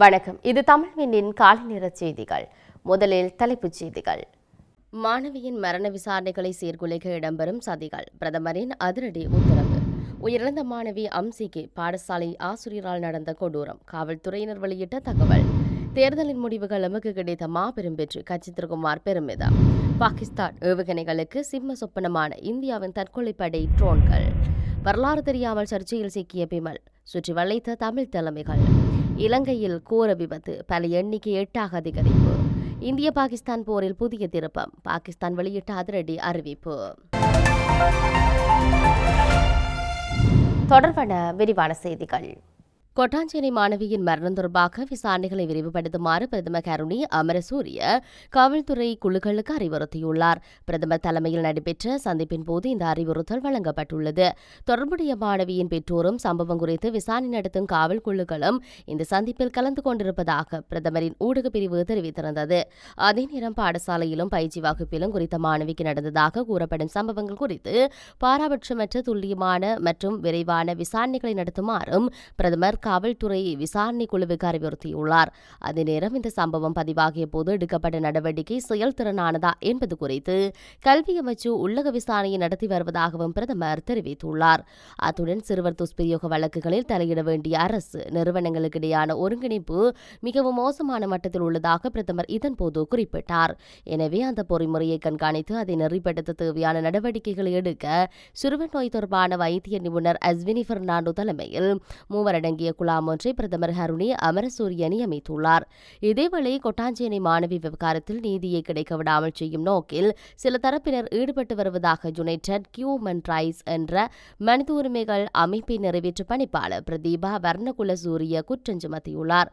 வணக்கம். இது தமிழ் விண்ணின் காலை நேர செய்திகள். முதலில் தலைப்புச் செய்திகள். மாணவியின் மரண விசாரணைகளை சீர்குலைக்க இடம்பெறும் சதிகள். பிரதமரின் அதிரடி உத்தரவு. உயிரிழந்த மாணவி அம்சிக்கு பாடசாலை ஆசிரியரால் நடந்த கொடூரம். காவல்துறையினர் வெளியிட்ட தகவல். தேர்தலின் முடிவுகள் எமக்கு கிடைத்த மாபெரும் வெற்றி. கச்சித்திரகுமார் பெருமிதம். பாகிஸ்தான் ஏவுகணைகளுக்கு சிம்ம சொப்பனமான இந்தியாவின் தற்கொலைப்படை ட்ரோன்கள். வரலாறு தெரியாமல் சர்ச்சையில் சிக்கிய பிமல். சுற்றி வளைத்த தமிழ் தலைமைகள். இலங்கையில் கோர விபத்து பல எண்ணிக்கை எட்டாக அதிகரிப்பு. இந்திய பாகிஸ்தான் போரில் புதிய திருப்பம் பாகிஸ்தான் வெளியிட்ட அதிரடி அறிவிப்பு. தொடர்பான விரிவான செய்திகள். கொட்டாஞ்சேரி மாணவியின் மரணம் தொடர்பாக விசாரணைகளை விரிவுபடுத்துமாறு பிரதமர் கருணி அமரசூரிய காவல்துறை குழுக்களுக்கு அறிவுறுத்தியுள்ளார். பிரதமர் தலைமையில் நடைபெற்ற சந்திப்பின் போது இந்த அறிவுறுத்தல் வழங்கப்பட்டுள்ளது. தொடர்புடைய மாணவியின் பெற்றோரும் சம்பவம் குறித்து விசாரணை நடத்தும் காவல் குழுக்களும் இந்த சந்திப்பில் கலந்து கொண்டிருப்பதாக பிரதமரின் ஊடக பிரிவு தெரிவித்திருந்தது. அதே நேரம் பாடசாலையிலும் பயிற்சி வகுப்பிலும் குறித்த மாணவிக்கு நடந்ததாக கூறப்படும் சம்பவங்கள் குறித்து பாராபட்சமற்ற துல்லியமான மற்றும் விரைவான விசாரணைகளை நடத்துமாறும் பிரதமர் காவல்துறை விசாரணை குழுவுக்கு அறிவுறுத்தியுள்ளார். அதே நேரம் இந்த சம்பவம் பதிவாகிய போது எடுக்கப்பட்ட நடவடிக்கை செயல்திறனானதா என்பது குறித்து கல்வி அமைச்சு உள்ளக விசாரணையை நடத்தி வருவதாகவும் பிரதமர் தெரிவித்துள்ளார். அத்துடன் சிறுவர் துஷ்பிரயோக வழக்குகளில் தலையிட வேண்டிய அரசு நிறுவனங்களுக்கிடையான ஒருங்கிணைப்பு மிகவும் மோசமான மட்டத்தில் உள்ளதாக பிரதமர் இதன்போது குறிப்பிட்டார். எனவே அந்த பொறிமுறையை கண்காணித்து அதை நெறிப்படுத்த தேவையான நடவடிக்கைகளை எடுக்க சிறுவன் நோய் தொடர்பான வைத்திய நிபுணர் அஸ்வினி பெர்னாண்டோ தலைமையில் மூவரடங்கிய குழாம் ஒன்றை பிரதமர் ஹருணி அமரசூரிய நியமித்துள்ளார் இதேவேளை கொட்டாஞ்சேனை மாணவி விவகாரத்தில் நீதியை கிடைக்க விடாமல் செய்யும் நோக்கில் சில தரப்பினர் ஈடுபட்டு வருவதாக யுனைடெட் கியூமன் ரைட்ஸ் என்ற மனித உரிமைகள் அமைப்பை நிறைவேற்று பணிப்பாளர் பிரதீபா வர்ணகுல சூரிய குற்றம் சுமத்தியுள்ளார்.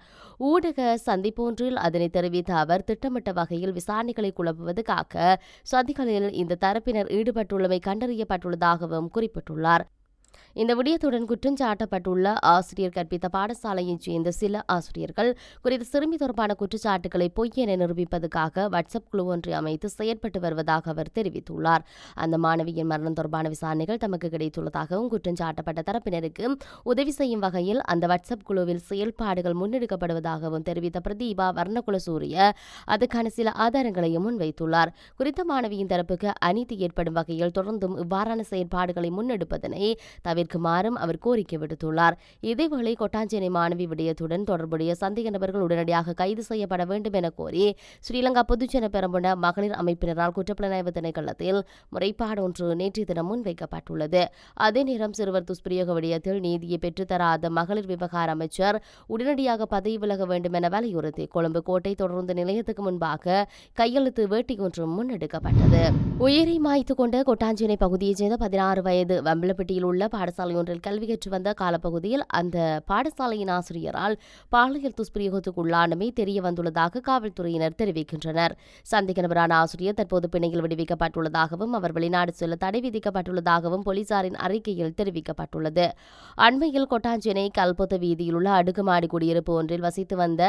ஊடக சந்திப்பொன்றில் அதனை தெரிவித்த அவர் திட்டமிட்ட வகையில் விசாரணைகளை குழப்புவதற்காக சதிகளில் இந்த தரப்பினர் ஈடுபட்டுள்ளமை கண்டறியப்பட்டுள்ளதாகவும் குறிப்பிட்டுள்ளார். இந்த விடயத்துடன் குற்றஞ்சாட்டப்பட்டுள்ள ஆசிரியர் கற்பித்த பாடசாலையைச் சேர்ந்த சில ஆசிரியர்கள் குறித்த சிறுமி தொடர்பான குற்றச்சாட்டுகளை பொய் என நிரூபிப்பதற்காக வாட்ஸ்அப் குழு ஒன்றை அமைத்து செயற்பட்டு வருவதாக அவர் தெரிவித்துள்ளார். அந்த மாணவியின் மரணம் தொடர்பான விசாரணைகள் தமக்கு கிடைத்துள்ளதாகவும் குற்றஞ்சாட்டப்பட்ட தரப்பினருக்கு உதவி செய்யும் வகையில் அந்த வாட்ஸ்அப் குழுவில் செயல்பாடுகள் முன்னெடுக்கப்படுவதாகவும் தெரிவித்த பிரதீபா வர்ணகுல சூரிய அதுக்கான சில ஆதாரங்களையும் முன்வைத்துள்ளார். குறித்த மாணவியின் தரப்புக்கு அநீதி ஏற்படும் வகையில் தொடர்ந்தும் இவ்வாறான செயற்பாடுகளை முன்னெடுப்பதனை தவிர்க்குமாறும் அவர் கோரிக்கை விடுத்துள்ளார். இதேவேளை கொட்டாஞ்சேனை மாணவி விடயத்துடன் தொடர்புடைய சந்தேக நபர்கள் உடனடியாக கைது செய்யப்பட வேண்டும் என கோரி ஸ்ரீலங்கா பொதுஜன பெரம்புன மகளிர் அமைப்பினரால் குற்றப்புலனாய்வு திணைக்களத்தில் முறைப்பாடு ஒன்று நேற்றைய தினம் முன்வைக்கப்பட்டுள்ளது. அதே நேரம் சிறுவர் துஷ்பிரயோக விடயத்தில் நீதியை பெற்றுத்தராத மகளிர் விவகார அமைச்சர் உடனடியாக பதவி விலக வேண்டும் என வலியுறுத்தி கொழும்பு கோட்டை தொடர்ந்து நிலையத்துக்கு முன்பாக கையெழுத்து வேட்டி ஒன்றும் முன்னெடுக்கப்பட்டது. உயிரை மாய்த்து கொண்ட கொட்டாஞ்சேனை பகுதியைச் சேர்ந்த பதினாறு வயது வம்பலப்பட்டியில் உள்ள பாடசாலை ஒன்றில் கல்வி கற்று வந்த காலப்பகுதியில் அந்த பாடசாலையின் ஆசிரியரால் பாலியல் துஷ்பிரயோகத்துக்குள்ளானமை தெரிய வந்துள்ளதாக காவல்துறையினர் தெரிவிக்கின்றனர். சந்தேக நபரான ஆசிரியர் தற்போது பிணையில் விடுவிக்கப்பட்டுள்ளதாகவும் அவர் வெளிநாடு செல்ல தடை விதிக்கப்பட்டுள்ளதாகவும் போலீசாரின் அறிக்கையில் தெரிவிக்கப்பட்டுள்ளது. அண்மையில் கொட்டாஞ்சேனை கல்பொத்த வீதியில் உள்ள அடுக்குமாடி குடியிருப்பு ஒன்றில் வசித்து வந்த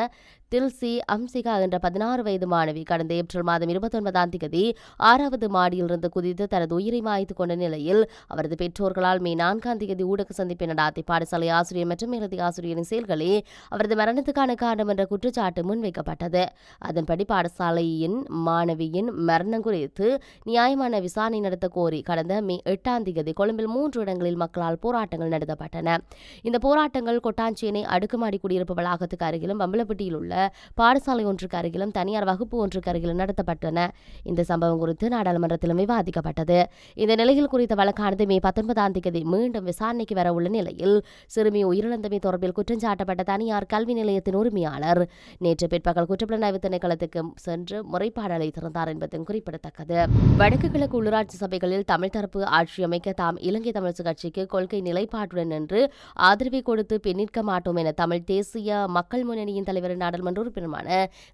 தில்சி அம்சிகா என்ற பதினாறு வயது மாணவி கடந்த ஏப்ரல் மாதம் இருபத்தொன்பதாம் தேதி ஆறாவது மாடியிலிருந்து குதித்து தனது உயிரை மாய்த்து கொண்ட நிலையில் அவரது பெற்றோர்களால் மே நான்காம் தேதி ஊடக சந்திப்பை நடாத்தி பாடசாலை ஆசிரியர் மற்றும் மேலதிக ஆசிரியரின் செயல்களே அவரது மரணத்துக்கான காரணம் என்ற குற்றச்சாட்டு முன்வைக்கப்பட்டது. அதன்படி பாடசாலையின் மாணவியின் மரணம் குறித்து நியாயமான விசாரணை நடத்த கோரி கடந்த மே எட்டாம் தேதி கொழும்பில் மூன்று இடங்களில் மக்களால் போராட்டங்கள் நடத்தப்பட்டன. இந்த போராட்டங்கள் கொட்டாஞ்சேனை அடுக்குமாடி குடியிருப்பு வளாகத்துக்கு அருகிலும் பம்பலப்பட்டியில் உள்ள பாடசாலை ஒன்றுக்கு அருகிலும் தனியார் வகுப்பு ஒன்றுக்கு அருகிலும் நடத்தப்பட்டன. இந்த சம்பவம் குறித்து நாடாளுமன்றத்திலும் விவாதிக்கப்பட்டது. இந்த நிலையில் குறித்த வழக்கானது மே பத்தொன்பதாம் தேதி மீண்டும் விசாரணைக்கு வர உள்ள நிலையில் சிறுமி உயிரிழந்தமை தொடர்பில் குற்றம் சாட்டப்பட்ட தனியார் கல்வி நிலையத்தின் உரிமையாளர் நேற்று பிற்பகல் குற்றப்புலனாய்வு திணைக்களத்துக்கு சென்று முறைப்பாடு அளித்திருந்தார் என்பதும் குறிப்பிடத்தக்கது. வடக்கு கிழக்கு உள்ளூராட்சி சபைகளில் தமிழ் தரப்பு ஆட்சி அமைக்க தாம் இலங்கை தமிழரசு கட்சிக்கு கொள்கை நிலைப்பாட்டுடன் நின்று ஆதரவை கொடுத்து பின்னிற்க மாட்டோம் என தமிழ் தேசிய மக்கள் முன்னணியின் தலைவர் நாடாளுமன்ற உறுப்பினருமான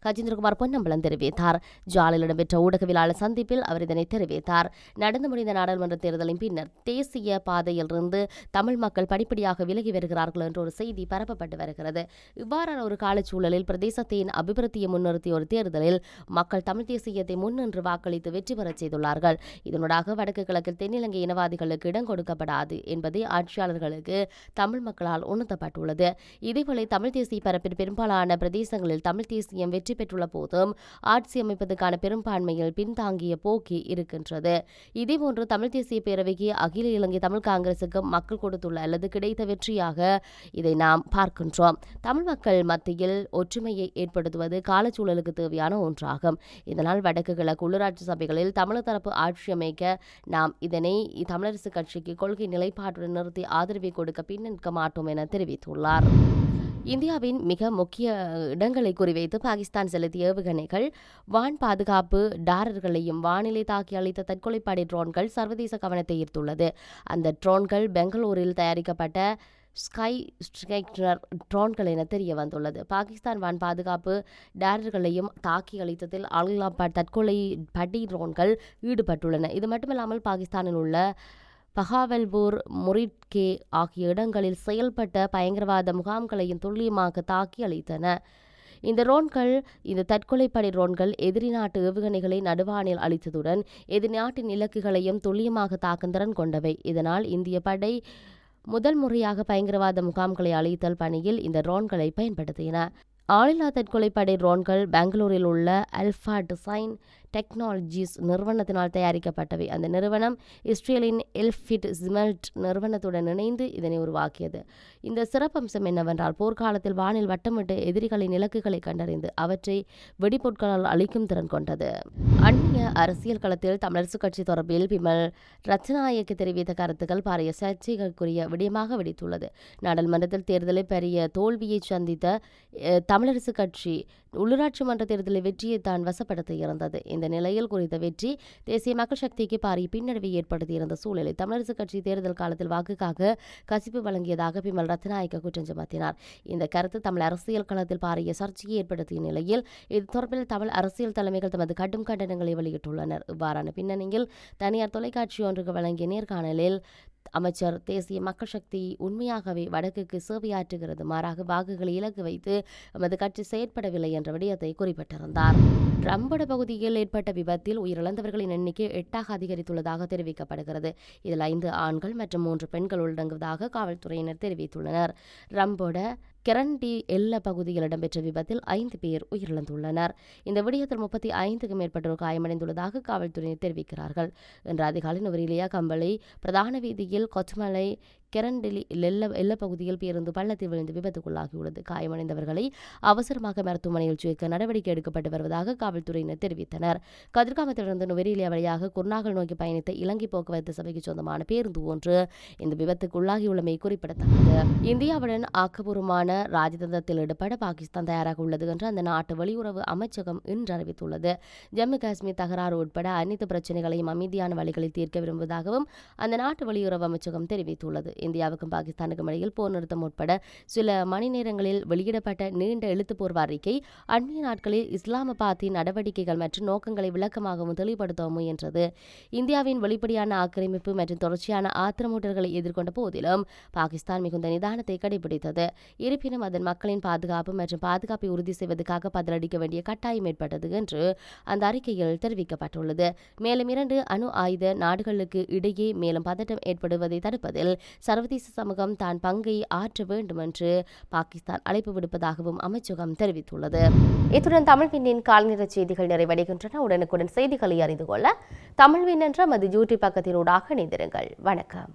கஜேந்திரகுமார் பொன்னம்பலம் தெரிவித்தார். ஜாலில் இடம்பெற்ற ஊடகவியலாளர் சந்திப்பில் அவர் இதனை தெரிவித்தார். நடந்து முடிந்த நாடாளுமன்ற தேர்தலின் பின்னர் தேசிய பாதையில் இருந்து தமிழ் மக்கள் படிப்படியாக விலகி வருகிறார்கள் என்ற ஒரு செய்தி பரப்பப்பட்டு வருகிறது. இவ்வாறான ஒரு காலச்சூழலில் பிரதேசத்தின் அபிவிருத்தியை முன்னிறுத்திய ஒரு தேர்தலில் மக்கள் தமிழ் தேசியத்தை முன்னின்று வாக்களித்து வெற்றி பெறச் செய்துள்ளார்கள். இதனூடாக வடக்கு கிழக்கில் தென்னிலங்கை இனவாதிகளுக்கு இடம் கொடுக்கப்படாது என்பதை ஆட்சியாளர்களுக்கு தமிழ் மக்களால் உணர்த்தப்பட்டுள்ளது. இதேவேளை தமிழ் தேசிய பரப்பில் பெரும்பாலான பிரதேச மாநிலங்களில் தமிழ் தேசியம் வெற்றி பெற்றுள்ள போதும் ஆட்சி அமைப்பதற்கான பெரும்பான்மையில் பின்தாங்கிய போக்கி இருக்கின்றது. இதேபோன்று தமிழ் தேசிய பேரவைக்கு அகில இலங்கை தமிழ் காங்கிரசுக்கு மக்கள் கொடுத்துள்ள அல்லது கிடைத்த வெற்றியாக இதை நாம் பார்க்கின்றோம். தமிழ் மக்கள் மத்தியில் ஒற்றுமையை ஏற்படுத்துவது காலச்சூழலுக்கு தேவையான ஒன்றாகும். இதனால் வடக்கு கிழக்கு உள்ளூராட்சி சபைகளில் தமிழர் தரப்பு ஆட்சி அமைக்க நாம் இதனை தமிழரசு கட்சிக்கு கொள்கை நிலைப்பாட்டுடன் நிறுத்தி ஆதரவை கொடுக்க பின் நிற்க மாட்டோம் என தெரிவித்துள்ளார். இந்தியாவின் மிக முக்கிய இடங்கள் குறிவைத்து பாகிஸ்தான் செலுத்திய ஏவுகணைகள் வான் பாதுகாப்பு டாரர்களையும் வானிலை தாக்கி அளித்த தற்கொலைப்படை ட்ரோன்கள் சர்வதேச கவனத்தை ஈர்த்துள்ளது. அந்த ட்ரோன்கள் பெங்களூரில் தயாரிக்கப்பட்ட ஸ்கை ஸ்ட்ரைக்னர் ட்ரோன்கள் என தெரிய வந்துள்ளது. பாகிஸ்தான் வான் பாதுகாப்பு டேரர்களையும் தாக்கி அளித்ததில் அல்லாபாட் தற்கொலை படி ட்ரோன்கள் ஈடுபட்டுள்ளன. இது மட்டுமில்லாமல் பாகிஸ்தானில் உள்ள பஹாவல்பூர் முரிட்கே ஆகிய இடங்களில் செயல்பட்ட பயங்கரவாத முகாம்களையும் துல்லியமாக தாக்கி அளித்தன. இந்த ரோன்கள் இந்த தற்கொலைப்படை ரோன்கள் எதிரி நாட்டு ஏவுகணைகளை நடுவானில் அளித்ததுடன் எதிர்நாட்டின் இலக்குகளையும் துல்லியமாக தாக்குந்திறன் கொண்டவை. இதனால் இந்திய படை முதல் முறையாக பயங்கரவாத முகாம்களை அழித்தல் பணியில் இந்த ரோன்களை பயன்படுத்தின. ஆளில்லா தற்கொலைப்படை ரோன்கள் பெங்களூரில் உள்ள அல்ஃபா டிசைன் டெக்னாலஜிஸ் நிறுவனத்தினால் தயாரிக்கப்பட்டவை. அந்த நிறுவனம் இஸ்ரேலின் எல்ஃபிட் ஜிமெல்ட் நிறுவனத்துடன் இணைந்து இதனை உருவாக்கியது. இந்த சிறப்பம்சம் என்னவென்றால் போர்க்காலத்தில் வானில் வட்டமிட்டு எதிரிகளின் இலக்குகளை கண்டறிந்து அவற்றை வெடிபொருட்களால் அழிக்கும் திறன் கொண்டது. அந்நிய அரசியல் களத்தில் தமிழரசு கட்சி தொடர்பில் பிமல் ரத்னாயக்கு தெரிவித்த கருத்துக்கள் பாரிய சர்ச்சைகளுக்குரிய விடயமாக வெடித்துள்ளது. நாடாளுமன்றத்தில் தேர்தலை பெரிய தோல்வியை சந்தித்த தமிழரசு கட்சி உள்ளூராட்சி மன்ற தேர்தலில் வெற்றியை தான் வசப்படுத்த இருந்தது. இந்த நிலையில் குறித்த வெற்றி தேசிய மக்கள் சக்திக்கு பாரிய பின்னடைவை ஏற்படுத்தியிருந்த சூழலில் தமிழரசு கட்சி தேர்தல் காலத்தில் வாக்குக்காக கசிப்பு வழங்கியதாக பிமல் ரத்நாயக்க குற்றம் சுமத்தினார். இந்த கருத்து தமிழ் அரசியல் களத்தில் பாரிய சர்ச்சையை ஏற்படுத்திய நிலையில் இது தொடர்பில் தமிழ் அரசியல் தலைமைகள் தமது கடும் கண்டனங்களை வெளியிட்டுள்ளனர். இவ்வாறான பின்னணியில் தனியார் தொலைக்காட்சி ஒன்றுக்கு வழங்கிய நேர்காணலில் அமைச்சர் தேசிய மக்கள் சக்தி உண்மையாகவே வடக்குக்கு சேவையாற்றுகிறது. மாறாக வாக்குகளை இலக்கு வைத்து எமது கட்சி செயற்படவில்லை என்ற விடயத்தை குறிப்பிட்டிருந்தார். ரம்பட பகுதியில் ஏற்பட்ட விபத்தில் உயிரிழந்தவர்களின் எண்ணிக்கை எட்டாக அதிகரித்துள்ளதாக தெரிவிக்கப்படுகிறது. இதில் ஐந்து ஆண்கள் மற்றும் மூன்று பெண்கள் உள்ளடங்குவதாக காவல்துறையினர் தெரிவித்துள்ளனர். ரம்போட கிரண்டி எல்ல பகுதியில் இடம்பெற்ற விபத்தில் ஐந்து பேர் உயிரிழந்துள்ளனர். இந்த விடயத்தில் முப்பத்தி ஐந்துக்கும் மேற்பட்டோர் காயமடைந்துள்ளதாக காவல்துறையினர் தெரிவிக்கிறார்கள். இன்று அதிகாலை நுவரிலியா கம்பளை பிரதான வீதியில் கொச்சமலை கெரண்டிலி எல்ல எல்ல பகுதியில் பேருந்து பள்ளத்தில் விழுந்து விபத்துக்குள்ளாகியுள்ளது. காயமடைந்தவர்களை அவசரமாக மருத்துவமனையில் சேர்க்க நடவடிக்கை எடுக்கப்பட்டு வருவதாக காவல்துறையினர் தெரிவித்தனர். கதிர்காமத்திலிருந்து நுவரேலியா வழியாக குர்நாகல் நோக்கி பயணித்த இலங்கை போக்குவரத்து சபைக்கு சொந்தமான பேருந்து ஒன்று இந்த விபத்துக்குள்ளாகியுள்ளமை குறிப்பிடத்தக்கது. இந்தியாவுடன் ஆக்கப்பூர்வமான ராஜதந்திரத்தில் ஈடுபட பாகிஸ்தான் தயாராக உள்ளது என்று அந்த நாட்டு வெளியுறவு அமைச்சகம் இன்று அறிவித்துள்ளது. ஜம்மு காஷ்மீர் தகராறு உட்பட அனைத்து பிரச்சனைகளையும் அமைதியான வழிகளில் தீர்க்க விரும்புவதாகவும் அந்த நாட்டு வெளியுறவு அமைச்சகம் தெரிவித்துள்ளது. இந்தியாவுக்கும் பாகிஸ்தானுக்கும் இடையில் போர் நிறுத்தம் உட்பட சில மணி நேரங்களில் வெளியிடப்பட்ட நீண்ட எழுத்துப்பூர்வ அறிக்கை அண்மைய நாட்களில் இஸ்லாமாபாத்தின் நடவடிக்கைகள் மற்றும் நோக்கங்களை விளக்கமாகவும் தெளிவுபடுத்த முயன்றது. இந்தியாவின் வெளிப்படையான ஆக்கிரமிப்பு மற்றும் தொடர்ச்சியான ஆத்திரமூட்டல்களை எதிர்கொண்ட போதிலும் பாகிஸ்தான் மிகுந்த நிதானத்தை கடைபிடித்தது. இருப்பினும் அதன் மக்களின் பாதுகாப்பு மற்றும் பாதுகாப்பை உறுதி செய்வதற்காக பதிலளிக்க வேண்டிய கட்டாயம் ஏற்பட்டது என்று அந்த அறிக்கையில் தெரிவிக்கப்பட்டுள்ளது. மேலும் இரண்டு அணு ஆயுத நாடுகளுக்கு இடையே மேலும் பதட்டம் ஏற்படுவதை தடுப்பதில் சர்வதேச சமூகம் தான் பங்கை ஆற்ற வேண்டும் என்று பாகிஸ்தான் அழைப்பு விடுப்பதாகவும் அமைச்சகம் தெரிவித்துள்ளது. இத்துடன் தமிழ் விண்ணின் கால்நிற செய்திகள் நிறைவடைகின்றன. உடனுக்குடன் செய்திகளை அறிந்து கொள்ள தமிழ் விண் என்ற மது யூடியூப் பக்கத்தினூடாக இணைந்திருங்கள். வணக்கம்.